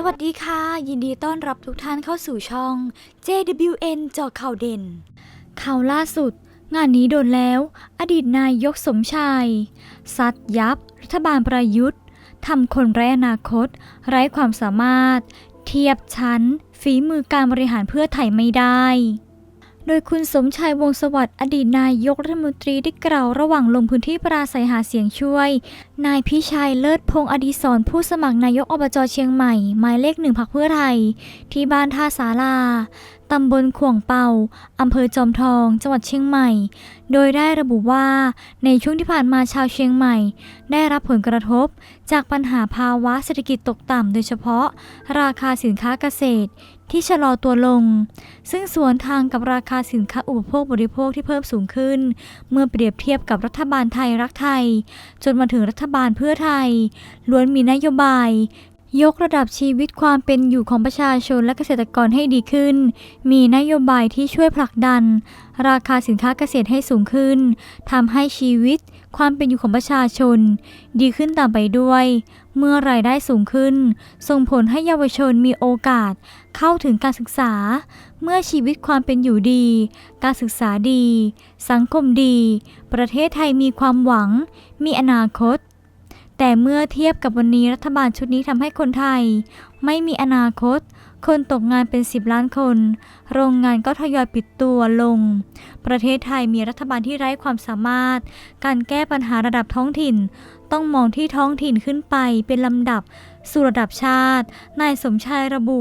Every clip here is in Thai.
สวัสดีค่ะ ยินดีต้อนรับทุกท่านเข้าสู่ช่อง JWN เจาะข่าวเด่น ข่าวล่าสุด งานนี้โดนแล้ว อดีตนายกสมชายซัดยับ รัฐบาลประยุทธ์ทำคนไร้อนาคต ไร้ความสามารถ เทียบชั้น ฝีมือการบริหารเพื่อไทยไม่ได้ โดยคุณสมชายวงสวัสดิ์อดีตนายกรัฐมนตรีได้กล่าวระหว่างลงพื้นที่ปราศัยหาเสียงช่วย นายพิชัยเลิศพงศ์อดีศรผู้สมัครนายกอบจเชียงใหม่ หมายเลขหนึ่งพักเพื่อไทย ที่บ้านท่าสาลาตำบลขวงเป่า อำเภอจอมทอง จังหวัดเชียงใหม่ โดยได้ระบุว่า ในช่วงที่ผ่านมาชาวเชียงใหม่ ได้รับผลกระทบ จากปัญหาภาวะเศรษฐกิจตกต่ำโดยเฉพาะ ราคาสินค้าเกษตร ที่ชะลอตัวลง ซึ่งสวนทางกับราคาสินค้าอุปโภคบริโภคที่เพิ่มสูงขึ้น เมื่อเปรียบเทียบกับรัฐบาลไทยรักไทย จนมาถึงรัฐบาลเพื่อไทย ล้วนมีนโยบาย ยกระดับชีวิตความเป็นอยู่ของประชาชนและเกษตรกรให้ดีขึ้น มีนโยบายที่ช่วยผลักดัน ราคาสินค้าเกษตรให้สูงขึ้นทำให้ชีวิตความเป็นอยู่ของประชาชน ดีขึ้นตามไปด้วย เมื่อรายได้สูงขึ้น ส่งผลให้เยาวชนมีโอกาสเข้าถึงการศึกษา เมื่อชีวิตความเป็นอยู่ดี การศึกษาดี สังคมดี ประเทศไทยมีความหวัง มีอนาคต แต่เมื่อเทียบกับวันนี้รัฐบาลชุดนี้ทำให้คนไทย ไม่มีอนาคต คนตกงานเป็น 10 ล้านคน โรงงานก็ทยอยปิดตัวลง ประเทศไทยมีรัฐบาลที่ไร้ความสามารถ การแก้ปัญหาระดับท้องถิ่น ต้องมองที่ท้องถิ่นขึ้นไปเป็นลำดับ สู่ระดับชาติ นายสมชายระบุ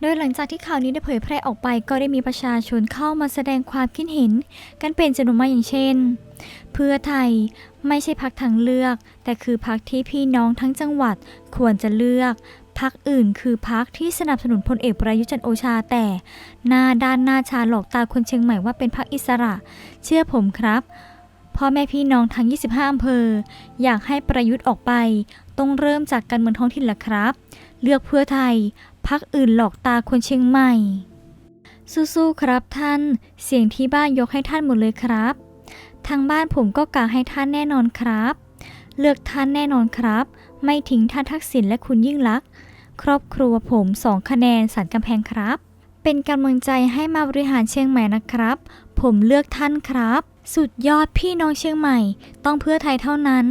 โดยหลังจากที่ข่าวนี้ได้เผยแพร่ออกไปก็ได้มีประชาชนเข้ามาแสดงความคิดเห็น กันเป็นจำนวนมากอย่างเช่น เพื่อไทยไม่ใช่พักทางเลือก แต่คือพักที่พี่น้องทั้งจังหวัดควรจะเลือก พักอื่นคือพักที่สนับสนุนพลเอกประยุจันโอชาแต่ หน้าด้านหน้าชาหลอกตาคนเชียงใหม่ว่าเป็นพักอิสระ เชื่อผมครับพ่อแม่พี่น้องทั้ง 25 อำเภอ อยากให้ประยุทธ์ออกไป ต้องเริ่มจากการเมืองท้องถิ่นละครับ เลือกเพื่อไทย พักอื่นหลอกตาคนเชียงใหม่ สู้ๆครับท่าน เสียงที่บ้านยกให้ท่านหมดเลยครับ ทางบ้านผมก็กาให้ท่านแน่นอนครับ เลือกท่านแน่นอนครับ ไม่ทิ้งท่านทักษิณและคุณยิ่งลักษณ์ ครอบครัวผมสองคะแนนสันกำแพงครับ เป็นกำลังใจให้มาบริหารเชียงใหม่นะครับ ผมเลือกท่านครับ สุดยอดพี่น้องเชียงใหม่ ต้องเพื่อไทยเท่านั้น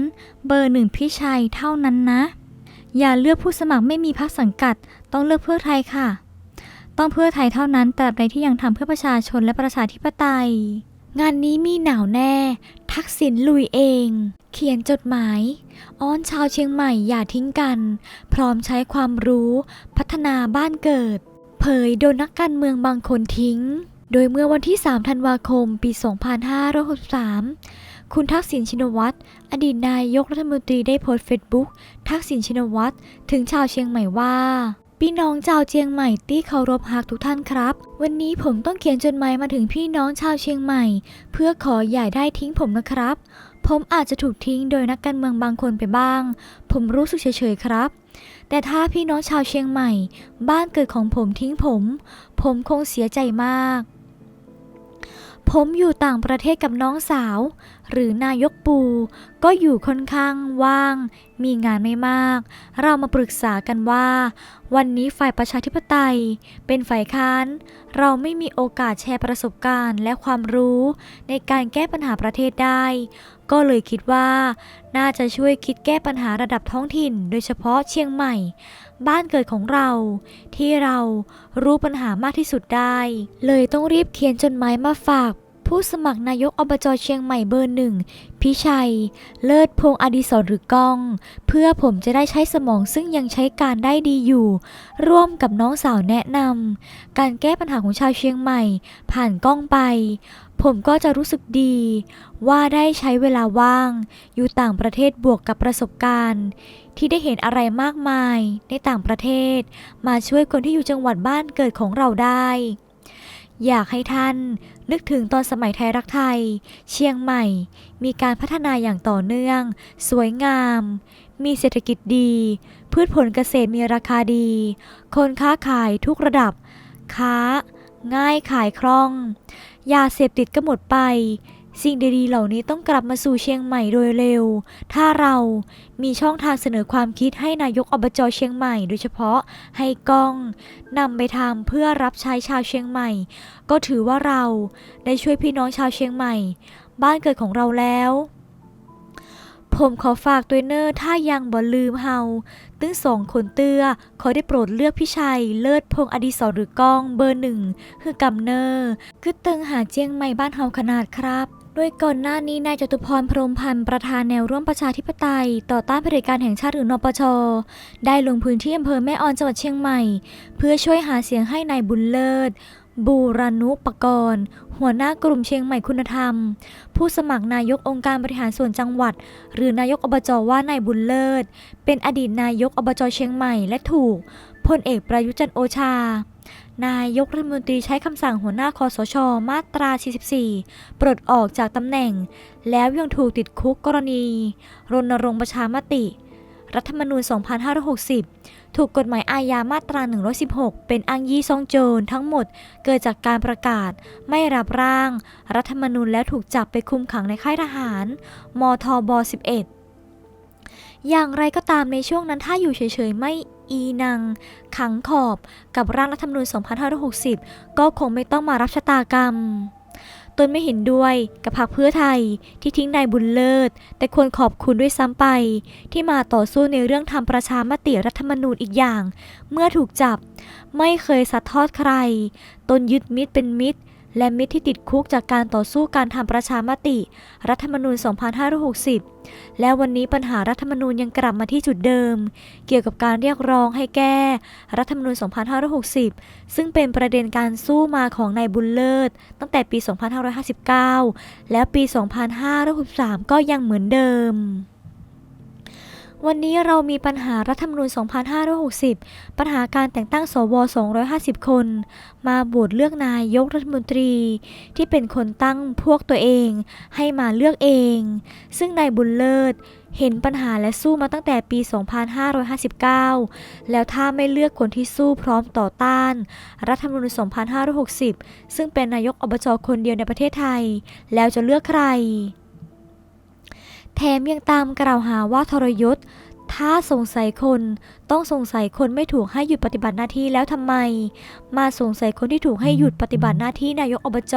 เบอร์หนึ่งพี่ชัยเท่านั้นนะ อย่าเลือกผู้สมัครไม่มีพรรคสังกัด ต้องเลือกเพื่อไทยค่ะ ต้องเพื่อไทยเท่านั้นแตราบใดที่ยังทำเพื่อประชาชนและประชาธิปไตย งานนี้มีหนาวแน่ ทักษิณลุยเอง เขียนจดหมาย อ้อนชาวเชียงใหม่อย่าทิ้งกัน พร้อมใช้ความรู้ พัฒนาบ้านเกิด เผยโดนนักการเมืองบางคนทิ้ง โดยเมื่อวันที่ 3 ธันวาคม ปี 2563 คุณทักษิณชินวัตร อดีตนายกรัฐมนตรีได้โพสต์เฟซบุ๊กทักษิณชินวัตรถึงชาวเชียงใหม่ว่า พี่น้องชาวเชียงใหม่ที่เคารพฮักทุกท่านครับ วันนี้ผมต้องเขียนจดหมายมาถึงพี่น้องชาวเชียงใหม่ เพื่อขออย่าได้ทิ้งผมนะครับ ผมอาจจะถูกทิ้งโดยนักการเมืองบางคนไปบ้าง ผมรู้สึกเฉยๆครับ แต่ถ้าพี่น้องชาวเชียงใหม่ บ้านเกิดของผมทิ้งผม ผมคงเสียใจมาก ผมอยู่ต่างประเทศกับน้องสาว หรือนายกปู ก็อยู่ค่อนข้างว่าง มีงานไม่มาก เรามาปรึกษากันว่า วันนี้ฝ่ายประชาธิปไตย เป็นฝ่ายค้าน เราไม่มีโอกาสแชร์ประสบการณ์และความรู้ในการแก้ปัญหาประเทศได้ ก็เลยคิดว่า น่าจะช่วยคิดแก้ปัญหาระดับท้องถิ่น โดยเฉพาะเชียงใหม่ บ้านเกิดของเรา ที่เรารู้ปัญหามากที่สุดได้ เลยต้องรีบเขียนจดหมายมาฝาก ผู้สมัครนายกอบจเชียงใหม่เบอร์หนึ่ง พิชัย เลิศพงอดิศรหรือก้อง เพื่อผมจะได้ใช้สมองซึ่งยังใช้การได้ดีอยู่ ร่วมกับน้องสาวแนะนำการแก้ปัญหาของชาวเชียงใหม่ ผ่านกล้องไป ผมก็จะรู้สึกดี ว่าได้ใช้เวลาว่าง อยู่ต่างประเทศบวกกับประสบการณ์ ที่ได้เห็นอะไรมากมายในต่างประเทศ มาช่วยคนที่อยู่จังหวัดบ้านเกิดของเราได้ อยากให้ท่านนึกถึงตอนสมัยไทยรักไทย เชียงใหม่ มีการพัฒนาอย่างต่อเนื่อง สวยงาม มีเศรษฐกิจดี พืชผลเกษตรมีราคาดี คนค้าขายทุกระดับ ค้า ง่ายขายคล่อง ยาเสพติดก็หมดไป สิ่งดีๆเหล่านี้ต้องกลับมาสู่เชียงใหม่โดยเร็ว ถ้าเรามีช่องทางเสนอความคิดให้นายกอบจเชียงใหม่ โดยเฉพาะให้ก้องนำไปทำเพื่อรับใช้ชาวเชียงใหม่ ก็ถือว่าเราได้ช่วยพี่น้องชาวเชียงใหม่ บ้านเกิดของเราแล้ว ผมขอฝากตัวเนอร์ถ้ายังบ่ลืมเฮาตึ้งสองคนเตื้อขอได้โปรดเลือกพี่ชัย เลิศพงอดีศรหรือก้องเบอร์หนึ่งคือกำเนอร์คือตึงหาเจียงใหม่บ้านเฮาขนาดครับโดยก่อนหน้านี้นายจตุพรพรมพันธ์ประธานแนวร่วมประชาธิปไตย ต่อต้านเผด็จการแห่งชาติหรือนปช ได้ลงพื้นที่อำเภอแม่ออนจังหวัดเชียงใหม่ เพื่อช่วยหาเสียงให้นายบุญเลิศ บูรานุปกรณ์ หัวหน้ากลุ่มเชียงใหม่คุณธรรม ผู้สมัครนายกองค์การบริหารส่วนจังหวัด หรือนายกอบจว่านายบุญเลิศ เป็นอดีตนายกอบจเชียงใหม่และถูกพลเอกประยุจันโอชา นายกรัฐมนตรีใช้คำสั่งหัวหน้าคอสช มาตรา 44 ปลดออกจากตำแหน่ง แล้วยังถูกติดคุกกรณี รณรงค์ประชามติ รัฐธรรมนูญ 2560 ถูกกฎหมายอาญามาตรา 116 เป็นอ้างยี่ซ่องโจรทั้งหมดเกิดจากการประกาศ ไม่รับร่าง รัฐธรรมนูญแล้วถูกจับไปคุมขังในค่ายทหาร มทบ 11 อย่างไรก็ตามในช่วงนั้นถ้าอยู่เฉยๆไม่อีนัง ขังขอบกับร่างรัฐธรรมนูญ 2560 ก็คงไม่ต้องมารับชะตากรรม ตนไม่เห็นด้วยกับพรรคเพื่อไทยที่ทิ้งนายบุญเลิศ แต่ควรขอบคุณด้วยซ้ำไป ที่มาต่อสู้ในเรื่องทำประชามติรัฐธรรมนูญอีกอย่าง เมื่อถูกจับ ไม่เคยสัดทอดใคร ตนยึดมิตรเป็นมิตร และมิตรที่ติดคุกจากการต่อสู้การทำประชามติ รัฐธรรมนูญ 2560 และวันนี้ปัญหารัฐธรรมนูญยังกลับมาที่จุดเดิม เกี่ยวกับการเรียกร้องให้แก้ รัฐธรรมนูญ 2560 ซึ่งเป็นประเด็นการสู้มาของนายบุญเลิศ ตั้งแต่ปี 2559 และปี 2563 ก็ยังเหมือนเดิม วันนี้เรามีปัญหารัฐธรรมนูญ 2560 ปัญหาการแต่งตั้งสว 250 คน มาโหวตเลือกนายกรัฐมนตรี ที่เป็นคนตั้งพวกตัวเองให้มาเลือกเอง ซึ่งนายบุญเลิศเห็นปัญหาและสู้มาตั้งแต่ปี 2559 แล้วถ้าไม่เลือกคนที่สู้พร้อมต่อต้าน รัฐธรรมนูญ 2560 ซึ่งเป็นนายกอบจคนเดียวในประเทศไทย แล้วจะเลือกใคร แถมยังตามกล่าวหาว่าทรยศ ถ้าสงสัยคนต้องสงสัยคนไม่ถูกให้หยุดปฏิบัติหน้าที่แล้วทำไม มาสงสัยคนที่ถูกให้หยุดปฏิบัติหน้าที่นายกอบจ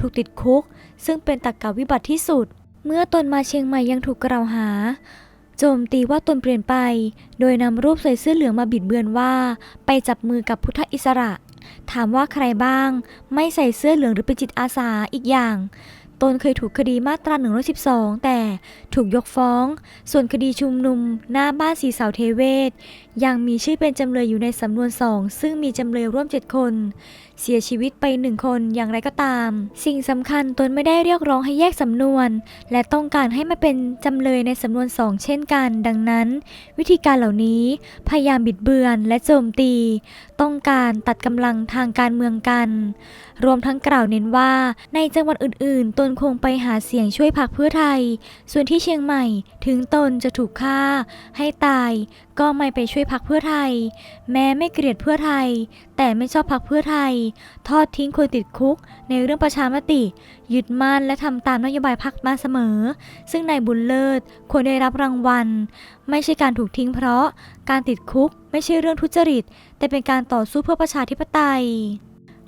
ถูกติดคุก ซึ่งเป็นตรกกะวิบัติที่สุด เมื่อตนมาเชียงใหม่ยังถูกกล่าวหาโจมตีว่าตนเปลี่ยนไป โดยนำรูปใส่เสื้อเหลืองมาบิดเบือนว่า ไปจับมือกับพุทธอิสระ ถามว่าใครบ้าง ไม่ใส่เสื้อเหลืองหรือเป็นจิตอาสาอีกอย่าง ตนเคยถูกคดีมาตรา 112 แต่ถูกยกฟ้อง ส่วนคดีชุมนุมหน้าบ้านสีเสาเทเวศ ยังมีชื่อเป็นจำเลยอยู่ในสำนวนสองซึ่งมีจำเลยร่วม 7 คน เสียชีวิตไปหนึ่งคนอย่างไรก็ตาม สิ่งสำคัญตนไม่ได้เรียกร้องให้แยกสำนวน และต้องการให้มาเป็นจำเลยในสำนวนสองเช่นกัน ดังนั้น วิธีการเหล่านี้พยายามบิดเบือนและโจมตี ต้องการตัดกำลังทางการเมืองกัน รวมทั้งกล่าวเน้นว่าในจังหวัดอื่น ๆ ตนคงไปหาเสียงช่วยพรรคเพื่อไทย ส่วนที่เชียงใหม่ถึงตนจะถูกฆ่า ให้ตาย ก็ไม่ไปช่วยพรรคเพื่อไทย แม้ไม่เกลียดเพื่อไทย แต่ไม่ชอบพรรคเพื่อไทย ทอดทิ้งคนติดคุก ในเรื่องประชามติยึดมั่นและทำตามนโยบายพรรคมาเสมอ ซึ่งนายบุญเลิศควรได้รับรางวัล ไม่ใช่การถูกทิ้งเพราะการติดคุกไม่ใช่เรื่องทุจริต แต่เป็นการต่อสู้เพื่อประชาธิปไตย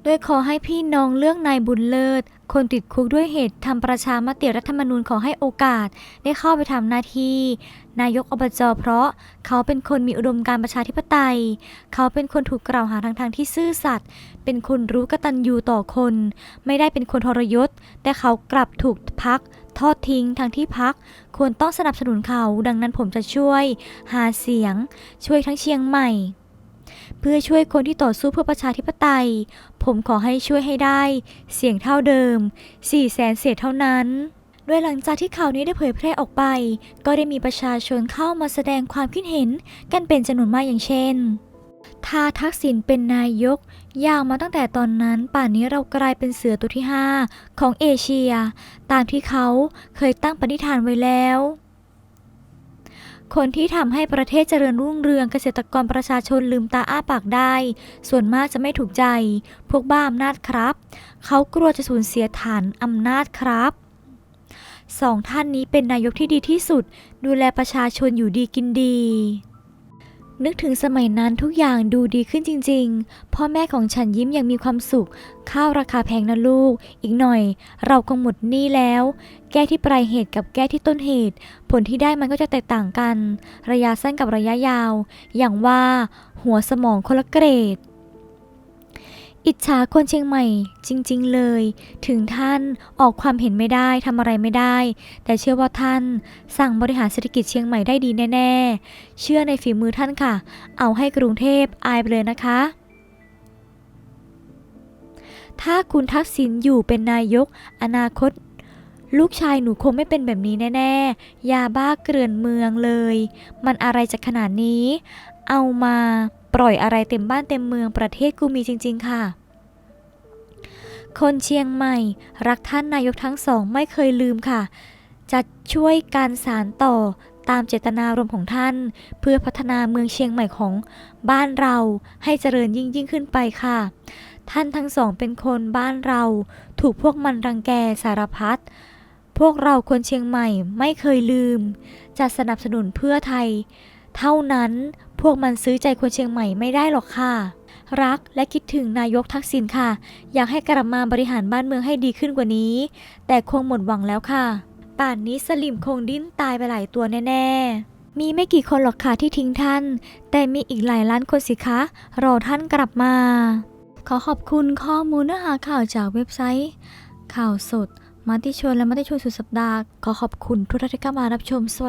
โดยขอให้พี่น้องเลือกนายบุญเลิศ คนติดคุกด้วยเหตุทำประชามติรัฐธรรมนูญขอให้โอกาส ได้เข้าไปทำหน้าที่ นายกอบจเพราะเขาเป็นคนมีอุดมการประชาธิปไตย เขาเป็นคนถูกกล่าวหาทางทางที่ซื่อสัตย์เป็นคนรู้กตัญญูต่อคน ไม่ได้เป็นคนทรยศ แต่เขากลับถูกพัก ทอดทิ้งทางที่พัก ควรต้องสนับสนุนเขา ดังนั้นผมจะช่วย หาเสียง ช่วยทั้งเชียงใหม่ เพื่อช่วยคนที่ต่อสู้เพื่อประชาธิปไตย ผมขอให้ช่วยให้ได้ เสียงเท่าเดิม4แสนเศษเท่านั้น โดยหลังจากที่ข่าวนี้ได้เผยแพร่ออกไป ก็ได้มีประชาชนเข้ามาแสดงความคิดเห็นกันเป็นจำนวนมากอย่างเช่น ถ้าทักษิณเป็นนายก ยาวมาตั้งแต่ตอนนั้น ป่านนี้เรากลายเป็นเสือตัวที่ 5 ของเอเชีย ตามที่เขาเคยตั้งปณิธานไว้แล้ว คนที่ทำให้ประเทศเจริญรุ่งเรืองเกษตรกรประชาชนลืมตาอ้าปากได้ ส่วนมากจะไม่ถูกใจ พวกบ้าอำนาจครับ เขากลัวจะสูญเสียฐานอำนาจครับสองท่านนี้เป็นนายกที่ดีที่สุด ดูแลประชาชนอยู่ดีกินดี นึกถึงสมัยนั้นทุกอย่างดูดีขึ้นจริง ๆ พ่อแม่ของฉันยิ้มอย่างมีความสุข ข้าวราคาแพงนะลูก อีกหน่อย เราคงหมดหนี้แล้ว แก้ที่ปลายเหตุกับแก้ที่ต้นเหตุ ผลที่ได้มันก็จะแตกต่างกัน ระยะสั้นกับระยะยาว อย่างว่า หัวสมองคนละเกรด อิจฉาคนเชียงใหม่จริง ๆ เลย ถึงท่านออกความเห็นไม่ได้ทำอะไรไม่ได้ แต่เชื่อว่าท่านสั่งบริหารเศรษฐกิจเชียงใหม่ได้ดีแน่ ๆ เชื่อในฝีมือท่านค่ะ เอาให้กรุงเทพอายไปเลยนะคะ ถ้าคุณทักษิณอยู่เป็นนายก อนาคต ลูกชายหนูคงไม่เป็นแบบนี้แน่ ๆ ยาบ้าเกลื่อนเมืองเลย มันอะไรจะขนาดนี้ เอามา ปล่อยอะไรเต็มบ้านเต็มเมืองประเทศกูมีจริง ๆ ค่ะ คนเชียงใหม่ รักท่านนายกทั้งสองไม่เคยลืมค่ะ จะช่วยการสารต่อตามเจตนารมณ์ของท่าน เพื่อพัฒนาเมืองเชียงใหม่ของบ้านเราให้เจริญยิ่งยิ่งขึ้นไปค่ะ ท่านทั้งสองเป็นคนบ้านเรา ถูกพวกมันรังแกสารพัดพวกเราคนเชียงใหม่ไม่เคยลืม จะสนับสนุนเพื่อไทย เท่านั้น พวกมันซื้อใจคนเชียงใหม่ไม่ได้หรอกค่ะ รักและคิดถึงนายกทักษิณค่ะ อยากให้กลับมาบริหารบ้านเมืองให้ดีขึ้นกว่านี้ แต่คงหมดหวังแล้วค่ะ ป่านนี้สลิมคงดิ้นตายไปหลายตัวแน่ๆ มีไม่กี่คนหรอกค่ะที่ทิ้งท่าน แต่มีอีกหลายล้านคนสิคะ รอท่านกลับมา ขอขอบคุณข้อมูลเนื้อหาข่าวจากเว็บไซต์ ข่าวสด มาติชนและมาติชนสุดสัปดาห์ ขอขอบคุณทุกท่านที่เข้ามารับชมสวัสดี